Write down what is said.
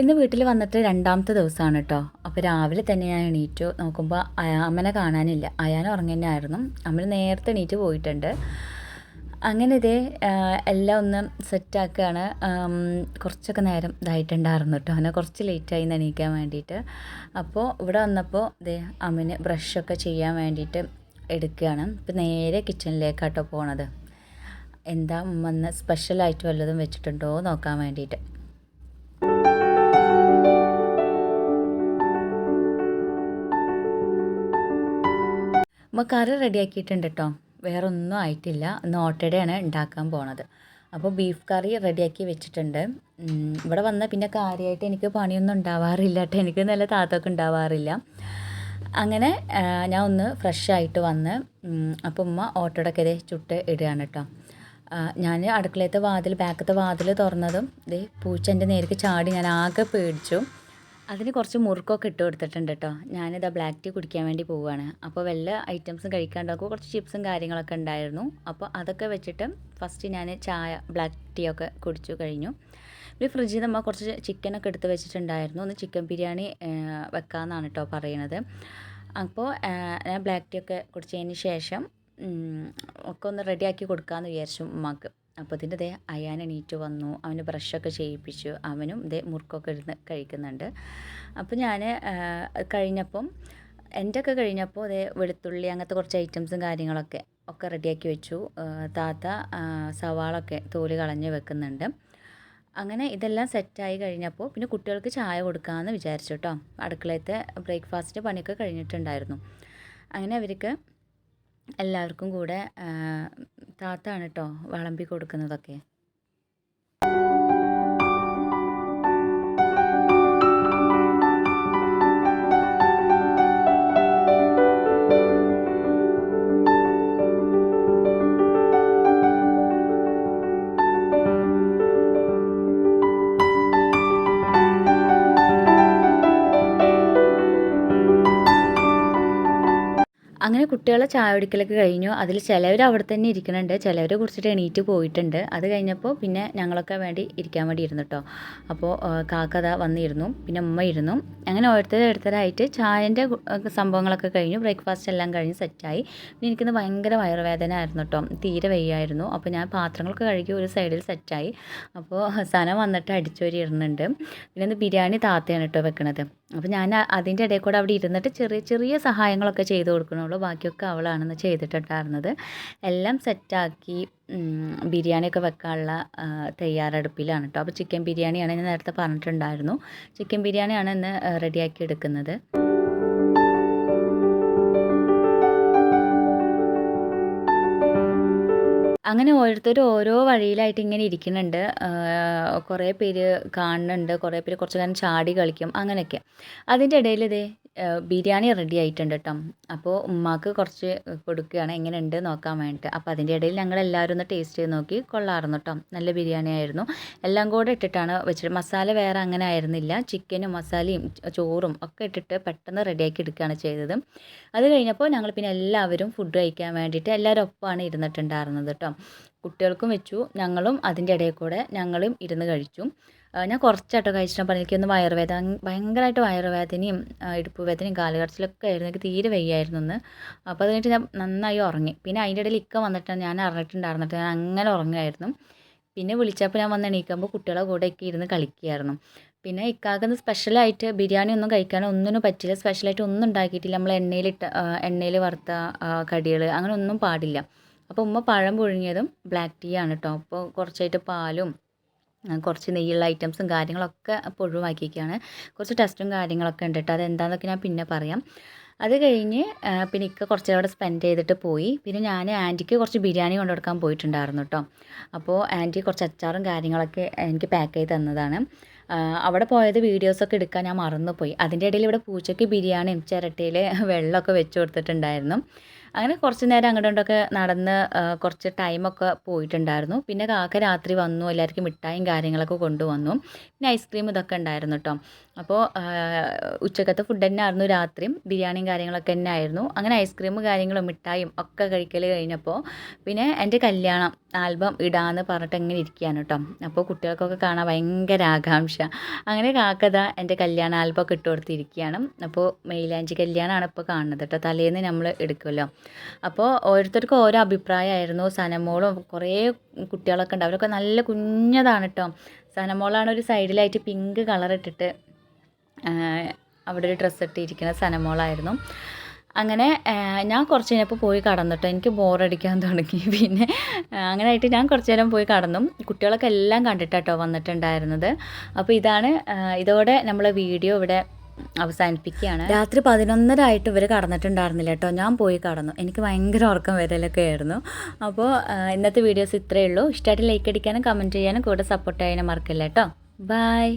ഇന്ന് വീട്ടിൽ വന്നിട്ട് രണ്ടാമത്തെ ദിവസമാണ് കേട്ടോ. അപ്പോൾ രാവിലെ തന്നെ ഞാൻ എണീറ്റു. നോക്കുമ്പോൾ അമ്മനെ കാണാനില്ല. അയാൻ ഉറങ്ങുന്നതായിരുന്നു അമ്മ നേരത്തെ എണീറ്റ് പോയിട്ടുണ്ട്. അങ്ങനെ ഇതേ എല്ലാം ഒന്ന് സെറ്റാക്കുകയാണ് കുറച്ചൊക്കെ നേരം ഇതായിട്ടുണ്ടായിരുന്നു കേട്ടോ. അങ്ങനെ കുറച്ച് ലേറ്റായി എണീക്കാൻ വേണ്ടിയിട്ട്. അപ്പോൾ ഇവിടെ വന്നപ്പോൾ ഇതേ അമ്മന് ബ്രഷൊക്കെ ചെയ്യാൻ വേണ്ടിയിട്ട് എടുക്കുകയാണ്. ഇപ്പം നേരെ കിച്ചണിലേക്കാട്ടോ പോണത്. എന്താ വന്ന് സ്പെഷ്യലായിട്ട് വല്ലതും വെച്ചിട്ടുണ്ടോ നോക്കാൻ വേണ്ടിയിട്ട്. അപ്പോൾ കറി റെഡിയാക്കിയിട്ടുണ്ട് കേട്ടോ വേറെ ഒന്നും ആയിട്ടില്ല. ഇന്ന് ഉണ്ടാക്കാൻ പോണത്. അപ്പോൾ ബീഫ് കറി റെഡിയാക്കി വെച്ചിട്ടുണ്ട്. ഇവിടെ വന്നാൽ പിന്നെ കാര്യമായിട്ട് എനിക്ക് പണിയൊന്നും ഉണ്ടാവാറില്ല കേട്ടോ എനിക്ക് നല്ല താത്തൊക്കെ ഉണ്ടാവാറില്ല. അങ്ങനെ ഞാൻ ഒന്ന് ഫ്രഷ് ആയിട്ട് വന്ന് അപ്പം ഉമ്മ ഓട്ടോടൊക്കെ ചുട്ട് ഇടുകയാണ് കേട്ടോ ഞാൻ അടുക്കളയത്തെ വാതിൽ ബാക്കത്തെ വാതിൽ തുറന്നതും ഇതേ പൂച്ച എന്റെ നേരിക്ക് ചാടി ഞാൻ ആകെ പേടിച്ചു. അതിന് കുറച്ച് മുറുക്കൊക്കെ ഇട്ട് കൊടുത്തിട്ടുണ്ട് കേട്ടോ ഞാനിതാ ബ്ലാക്ക് ടീ കുടിക്കാൻ വേണ്ടി പോവുകയാണ്. അപ്പോൾ വല്ല ഐറ്റംസും കഴിക്കാണ്ടാക്കും കുറച്ച് ചിപ്സും കാര്യങ്ങളൊക്കെ ഉണ്ടായിരുന്നു. അപ്പോൾ അതൊക്കെ വെച്ചിട്ട് ഫസ്റ്റ് ഞാൻ ചായ ബ്ലാക്ക് ടീ ഒക്കെ കുടിച്ചു കഴിഞ്ഞു. ഒരു ഫ്രിഡ്ജിൽ നമ്മൾ കുറച്ച് ചിക്കനൊക്കെ എടുത്ത് വെച്ചിട്ടുണ്ടായിരുന്നു. ഒന്ന് ചിക്കൻ ബിരിയാണി വെക്കാമെന്നാണ് കേട്ടോ പറയണത്. അപ്പോൾ ഞാൻ ബ്ലാക്ക് ടീ ഒക്കെ കുടിച്ചതിന് ശേഷം ഒക്കെ ഒന്ന് റെഡിയാക്കി കൊടുക്കാമെന്ന് വിചാരിച്ചു ഉമ്മാക്ക്. അപ്പോൾ ഇതിന്റെ ദേ അയാൻ എണീറ്റ് വന്നു അവന് ബ്രഷൊക്കെ ചെയ്യിപ്പിച്ചു അവനും ഇതേ മുറുക്കൊക്കെ ഇരുന്ന് കഴിക്കുന്നുണ്ട്. അപ്പോൾ ഞാൻ കഴിഞ്ഞപ്പം എന്റെ ഒക്കെ കഴിഞ്ഞപ്പോൾ അതേ വെളുത്തുള്ളി അങ്ങനത്തെ കുറച്ച് ഐറ്റംസും കാര്യങ്ങളൊക്കെ ഒക്കെ റെഡിയാക്കി വെച്ചു. താത്ത സവാളൊക്കെ തോൽ കളഞ്ഞ് വെക്കുന്നുണ്ട്. അങ്ങനെ ഇതെല്ലാം സെറ്റായി കഴിഞ്ഞപ്പോൾ പിന്നെ കുട്ടികൾക്ക് ചായ കൊടുക്കാമെന്ന് വിചാരിച്ചു കേട്ടോ. അടുക്കളയത്തെ ബ്രേക്ക്ഫാസ്റ്റ് പണിയൊക്കെ കഴിഞ്ഞിട്ടുണ്ടായിരുന്നു. അങ്ങനെ അവർക്ക് എല്ലാവർക്കും കൂടെ താത്താണ് കേട്ടോ വിളമ്പി കൊടുക്കുന്നതൊക്കെ അങ്ങനെ കുട്ടികളെ ചായ കുടിക്കലൊക്കെ കഴിഞ്ഞു. അതിൽ ചിലവർ അവിടെ തന്നെ ഇരിക്കുന്നുണ്ട്. ചിലവരെ കുറിച്ചിട്ട് എണീറ്റ് പോയിട്ടുണ്ട്. അത് കഴിഞ്ഞപ്പോൾ പിന്നെ ഞങ്ങളൊക്കെ വേണ്ടി ഇരിക്കാൻ വേണ്ടി ഇരുന്നു കേട്ടോ അപ്പോൾ കാക്കത വന്നിരുന്നു. പിന്നെ ഉമ്മ ഇരുന്നു. അങ്ങനെ ഓരോരുത്തരോരുത്തരായിട്ട് ചായന്റെ സംഭവങ്ങളൊക്കെ കഴിഞ്ഞു. ബ്രേക്ക്ഫാസ്റ്റ് എല്ലാം കഴിഞ്ഞ് സെറ്റായി. പിന്നെ എനിക്കിന്ന് ഭയങ്കര വയറുവേദന ആയിരുന്നു കേട്ടോ തീരെ വയ്യായിരുന്നു. അപ്പോൾ ഞാൻ പാത്രങ്ങളൊക്കെ കഴുകി ഒരു സൈഡിൽ സെറ്റായി. അപ്പോൾ സനം വന്നിട്ട് അടിച്ചോരി ഇരുന്നുണ്ട് പിന്നെ ബിരിയാണി താത്തയാണ് കേട്ടോ വെക്കണത്. അപ്പോൾ ഞാൻ അതിന്റെ ഇടയിൽ കൂടെ അവിടെ ഇരുന്നിട്ട് ചെറിയ ചെറിയ സഹായങ്ങളൊക്കെ ചെയ്ത് കൊടുക്കണുള്ളൂ. ബാക്കിയൊക്കെ അവളാണെന്ന് ചെയ്തിട്ടുണ്ടായിരുന്നത്. എല്ലാം സെറ്റാക്കി ബിരിയാണിയൊക്കെ വെക്കാനുള്ള തയ്യാറെടുപ്പിലാണ് കേട്ടോ അപ്പോൾ ചിക്കൻ ബിരിയാണിയാണ് ഞാൻ നേരത്തെ പറഞ്ഞിട്ടുണ്ടായിരുന്നു. ചിക്കൻ ബിരിയാണിയാണ് ഇന്ന് റെഡിയാക്കി എടുക്കുന്നത്. അങ്ങനെ ഓരോരുത്തർ ഓരോ വഴിയിലായിട്ട് ഇങ്ങനെ ഇരിക്കുന്നുണ്ട്. കുറേ പേര് കാണുന്നുണ്ട്. കുറേ പേര് കുറച്ച് നേരം ചാടി കളിക്കും. അങ്ങനെയൊക്കെ. അതിന്റെ ഇടയിൽ ഇതേ ബിരിയാണി റെഡി ആയിട്ടുണ്ട് കേട്ടോ. അപ്പോൾ ഉമ്മാക്ക് കുറച്ച് കൊടുക്കുകയാണ്. എങ്ങനെയുണ്ട് നോക്കാൻ വേണ്ടിയിട്ട്. അപ്പോൾ അതിന്റെ ഇടയിൽ ഞങ്ങൾ എല്ലാവരും ഒന്ന് ടേസ്റ്റ് ചെയ്ത് നോക്കി കൊള്ളായിരുന്നു കേട്ടോ. നല്ല ബിരിയാണി ആയിരുന്നു. എല്ലാം കൂടെ ഇട്ടിട്ടാണ് വെച്ചിട്ട് മസാല വേറെ അങ്ങനെ ആയിരുന്നില്ല. ചിക്കനും മസാലയും ചോറും ഒക്കെ ഇട്ടിട്ട് പെട്ടെന്ന് റെഡിയാക്കി എടുക്കുകയാണ് ചെയ്തത്. അത് കഴിഞ്ഞപ്പോൾ ഞങ്ങൾ പിന്നെ എല്ലാവരും ഫുഡ് കഴിക്കാൻ വേണ്ടിയിട്ട് എല്ലാവരും ഒപ്പമാണ് ഇരുന്നിട്ടുണ്ടായിരുന്നത് കേട്ടോ. കുട്ടികൾക്കും വെച്ചു. ഞങ്ങളും അതിന്റെ ഇടയിൽ കൂടെ ഞങ്ങളും ഇരുന്ന് കഴിച്ചു. ഞാൻ കുറച്ചാട്ടോ പറഞ്ഞു എനിക്കൊന്ന് വയറുവേദന ഭയങ്കരമായിട്ട് വയറുവേദനയും ഇടുപ്പ് വേദനയും കാലുകടച്ചിലൊക്കെ ആയിരുന്നു. എനിക്ക് തീരെ വയ്യായിരുന്നു ഒന്ന് അപ്പോൾ അത് കഴിഞ്ഞിട്ട് ഞാൻ നന്നായി ഉറങ്ങി. പിന്നെ അതിന്റെ ഇടയിൽ ഇക്ക വന്നിട്ട് ഞാൻ അറിഞ്ഞിട്ടുണ്ടായിരുന്നിട്ട് ഞാൻ അങ്ങനെ ഉറങ്ങുമായിരുന്നു. പിന്നെ വിളിച്ചപ്പോൾ ഞാൻ വന്ന് എണീക്കുമ്പോൾ കുട്ടികളെ കൂടെ ഒക്കെ ഇരുന്ന് കളിക്കുകയായിരുന്നു. പിന്നെ ഇക്കാക്കുന്ന സ്പെഷ്യലായിട്ട് ബിരിയാണി ഒന്നും കഴിക്കാൻ ഒന്നിനും പറ്റില്ല സ്പെഷ്യലായിട്ട് ഒന്നും ഉണ്ടാക്കിയിട്ടില്ല. നമ്മൾ എണ്ണയിലിട്ട് എണ്ണയിൽ വറുത്ത കടികൾ അങ്ങനെ ഒന്നും പാടില്ല. അപ്പോൾ ഉമ്മ പഴം പുഴുങ്ങിയതും ബ്ലാക്ക് ടീ ആണ് കേട്ടോ അപ്പോൾ കുറച്ചായിട്ട് പാലും കുറച്ച് നെയ്യുള്ള ഐറ്റംസും കാര്യങ്ങളൊക്കെ അപ്പോൾ ഒഴിവാക്കിയിരിക്കുകയാണ്. കുറച്ച് ടെസ്റ്റും കാര്യങ്ങളൊക്കെ ഉണ്ട് കേട്ടോ അതെന്താണെന്നൊക്കെ ഞാൻ പിന്നെ പറയാം. അത് കഴിഞ്ഞ് പിന്നെ ഇക്ക കുറച്ച് അവിടെ സ്പെൻഡ് ചെയ്തിട്ട് പോയി. പിന്നെ ഞാൻ ആന്റിക്ക് കുറച്ച് ബിരിയാണി കൊണ്ടു കൊടുക്കാൻ പോയിട്ടുണ്ടായിരുന്നു കേട്ടോ അപ്പോൾ ആന്റി കുറച്ച് അച്ചാറും കാര്യങ്ങളൊക്കെ എനിക്ക് പാക്ക് ചെയ്ത് തന്നതാണ്. അവിടെ പോയത് വീഡിയോസൊക്കെ എടുക്കാൻ ഞാൻ മറന്നുപോയി. അതിന്റെ ഇടയിൽ ഇവിടെ പൂച്ചയ്ക്ക് ബിരിയാണിയും ചിരട്ടയിൽ വെള്ളമൊക്കെ വെച്ച് കൊടുത്തിട്ടുണ്ടായിരുന്നു. അങ്ങനെ കുറച്ച് നേരം അങ്ങോട്ടും ഇങ്ങോട്ടൊക്കെ നടന്ന് കുറച്ച് ടൈമൊക്കെ പോയിട്ടുണ്ടായിരുന്നു. പിന്നെ കാക്ക രാത്രി വന്നു എല്ലാവർക്കും മിഠായും കാര്യങ്ങളൊക്കെ കൊണ്ടുവന്നു. പിന്നെ ഐസ്ക്രീം ഇതൊക്കെ ഉണ്ടായിരുന്നു കേട്ടോ അപ്പോൾ ഉച്ചക്കത്തെ ഫുഡ് തന്നെ ആയിരുന്നു രാത്രിയും. ബിരിയാണിയും കാര്യങ്ങളൊക്കെ തന്നെ ആയിരുന്നു. അങ്ങനെ ഐസ്ക്രീം കാര്യങ്ങളും മിഠായും ഒക്കെ കഴിക്കൽ കഴിഞ്ഞപ്പോൾ പിന്നെ എന്റെ കല്യാണം ആൽബം ഇടാന്ന് പറഞ്ഞിട്ട് എങ്ങനെ ഇരിക്കുകയാണ് കേട്ടോ അപ്പോൾ കുട്ടികൾക്കൊക്കെ കാണാൻ ഭയങ്കര ആകാംക്ഷ. അങ്ങനെ കാക്കത എന്റെ കല്യാണ ആൽബം ഇട്ട് കൊടുത്തിരിക്കുകയാണ് അപ്പോൾ മെയിലാഞ്ചി കല്യാണമാണ് ഇപ്പോൾ കാണുന്നത് കേട്ടോ തലേന്ന് നമ്മൾ എടുക്കുമല്ലോ അപ്പോൾ ഓരോരുത്തർക്കും ഓരോ അഭിപ്രായമായിരുന്നു. സനമോളും കുറേ കുട്ടികളൊക്കെ ഉണ്ട്. അവരൊക്കെ നല്ല കുഞ്ഞതാണ് കേട്ടോ സനമോളാണ് ഒരു സൈഡിലായിട്ട് പിങ്ക് കളർ ഇട്ടിട്ട് അവിടെ ഒരു ഡ്രസ്സ് ഇട്ടിരിക്കുന്ന സനമോളായിരുന്നു. അങ്ങനെ ഞാൻ കുറച്ച് കഴിഞ്ഞപ്പോൾ പോയി കടന്നിട്ടോ എനിക്ക് ബോറടിക്കാൻ തുടങ്ങി. പിന്നെ അങ്ങനെ ആയിട്ട് ഞാൻ കുറച്ച് നേരം പോയി കടന്നു. കുട്ടികളൊക്കെ എല്ലാം കണ്ടിട്ടാട്ടോ വന്നിട്ടുണ്ടായിരുന്നത്. അപ്പോൾ ഇതാണ് ഇതോടെ നമ്മളെ വീഡിയോ ഇവിടെ അവസാനിപ്പിക്കുകയാണ്. രാത്രി പതിനൊന്നര ആയിട്ട് ഇവർ കടന്നിട്ടുണ്ടായിരുന്നില്ല കേട്ടോ. ഞാൻ പോയി കടന്നു. എനിക്ക് ഭയങ്കര ഉറക്കം വരലൊക്കെ ആയിരുന്നു. അപ്പോൾ ഇന്നത്തെ വീഡിയോസ് ഇത്രയേ ഉള്ളൂ. ഇഷ്ടമായിട്ട് ലൈക്ക് അടിക്കാനും കമന്റ് ചെയ്യാനും കൂടെ സപ്പോർട്ട് ചെയ്യാനും മറക്കില്ല കേട്ടോ. ബൈ